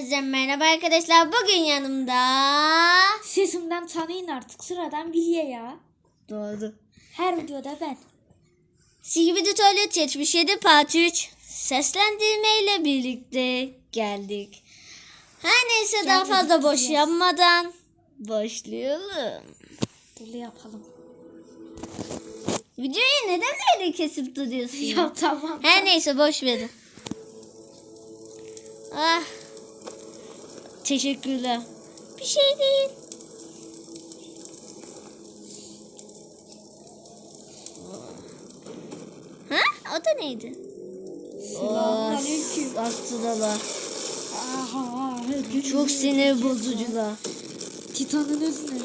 Hepinize merhaba arkadaşlar. Bugün yanımda... Sesimden tanıyın artık sıradan Bilye ya. Doğru. Her videoda ben. Sigibidi Tuvalet 77 Part 3 seslendirmeyle birlikte geldik. Her neyse daha Geldik, fazla boş yapmadan başlayalım. Böyle yapalım. Videoyu neden böyle kesip duruyorsun? ya? Ya tamam. Her neyse boş verin. Ah. Teşekkürler. Bir şey değil. Ha? O da neydi? Selamünaleyküm. Aha, Çok sinir bozucular. Titanınız nerede?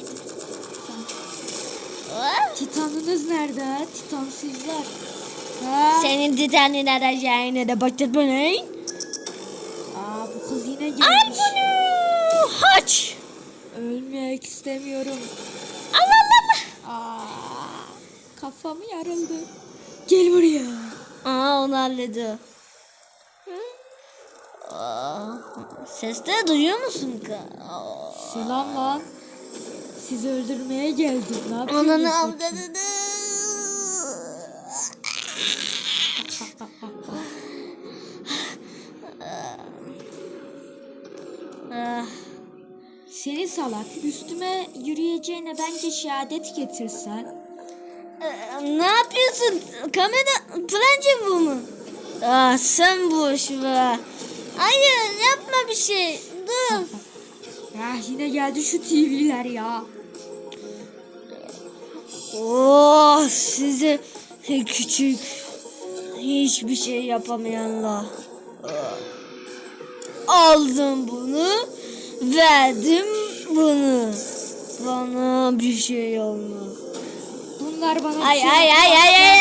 Ah, Titanınız nerede? ha? Titansızlar. Ha? Senin titanın arayacağına da baktın mı ne? Aa bu kız yine gelmiş. bunu haç. Ölmek istemiyorum. Allah Allah Aa kafam yarıldı. Gel buraya. Aa onu halledi. Sesleri duyuyor musun ka? Aa. Selam lan. Sizi öldürmeye geldim. Ne yapıyorsunuz? Ananı bakayım? Seni salak üstüme yürüyeceğine bence şehadet getirsen. e, ne yapıyorsun? Kamera planje bu mu? Ah sen boş ver. Hayır yapma bir şey. Dur. Ya yine geldi şu TV'ler ya. Oh size küçük hiçbir şey yapamayanlar. Aldım bunu, verdim bunu. Bana bir şey olmaz. Bunlar bana bir Ay şey ay ay yapmaz. ay ay. ay.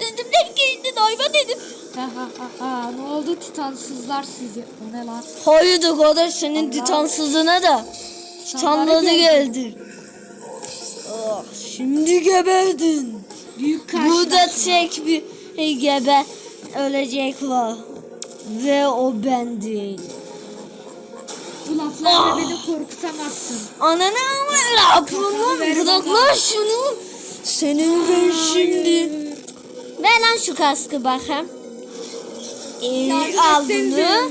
Üstümden giydin hayvan herif. Ha ha ha ha ne oldu titansızlar sizi? O ne lan? Hayırdır kardeş senin Allah. titansızlığına da. Titanları geldi. geldi. Ah, şimdi geberdin. Büyük Burada tek bir gebe ölecek var. Ve o ben değil. Bu laflarla Ah. beni korkutamazsın. Ananı ne yapıyorsun lan? ver Bırak bana. lan şunu. Senin ben şimdi. Ver lan şu kaskı bakayım. Yardım al bunu.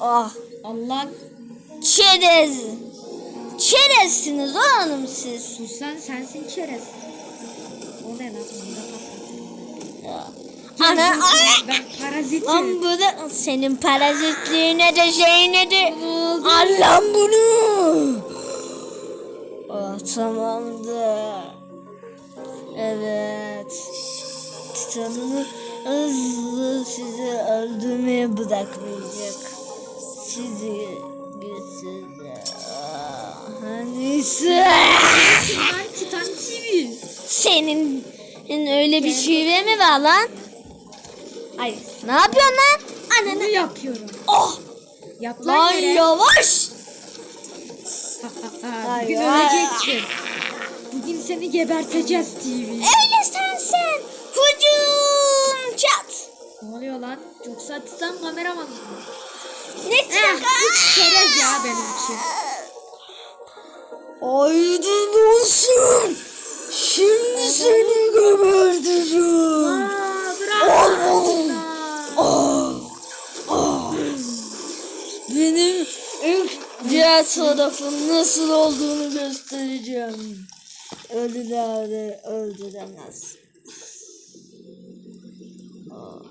Ah. Allah Çerez. Çerezsiniz oğlum siz. susan sensin çerez. O ne lan? Patlatırım. Ana. Ben-. Ben parazitim. Lan bu da senin parazitliğine de şeyine de. Oldu? Al lan bunu. Ah tamamdır. Evet. Titanını hızlı sizi öldürmeye bırakmayacak. Sizi bir size. Ah, neyse. Lan Titan TV. Senin, senin öyle bir şive mi var lan? Ay ne yapıyorsun lan? Bunu Ananı. yapıyorum. Oh! Yat lan Lan yere. yavaş. Ha, Bugün Ay, öleceksin. Bugün seni geberteceğiz TV. Öyle sensin. Hücum çat. Ne oluyor lan? Yoksa Titan kameraman mı? Ne bu çerez ya benim için. Aydın olsun. Şimdi seni geberteceğim. Aa. Benim ilk diğer tarafın nasıl olduğunu göstereceğim. Ölüleri öldüremez. Ah,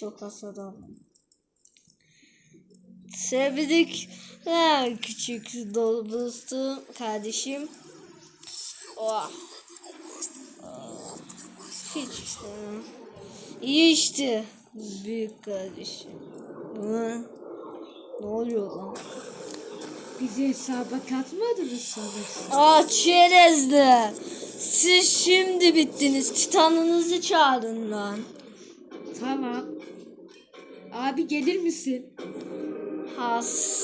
Çok has adam. Tebrik ha, küçük dostum kardeşim. Oh. Ah, Hiç. ah. İyi işte. Büyük kardeşim. Ha? Ne oluyor lan? Bizi hesaba katmadınız sanırsın. Aa çerezler. Siz şimdi bittiniz. Titanınızı çağırın lan. Tamam. Abi gelir misin? Has.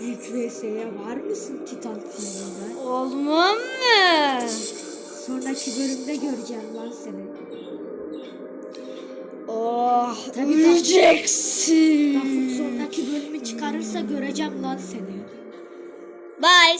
Büyük VS'ye var mısın Titan TV'den? Olmam mı? Sonraki bölümde göreceğim lan seni. Ah, Tabii öleceksin. Rafık sondaki bölümü çıkarırsa göreceğim lan seni. Bye.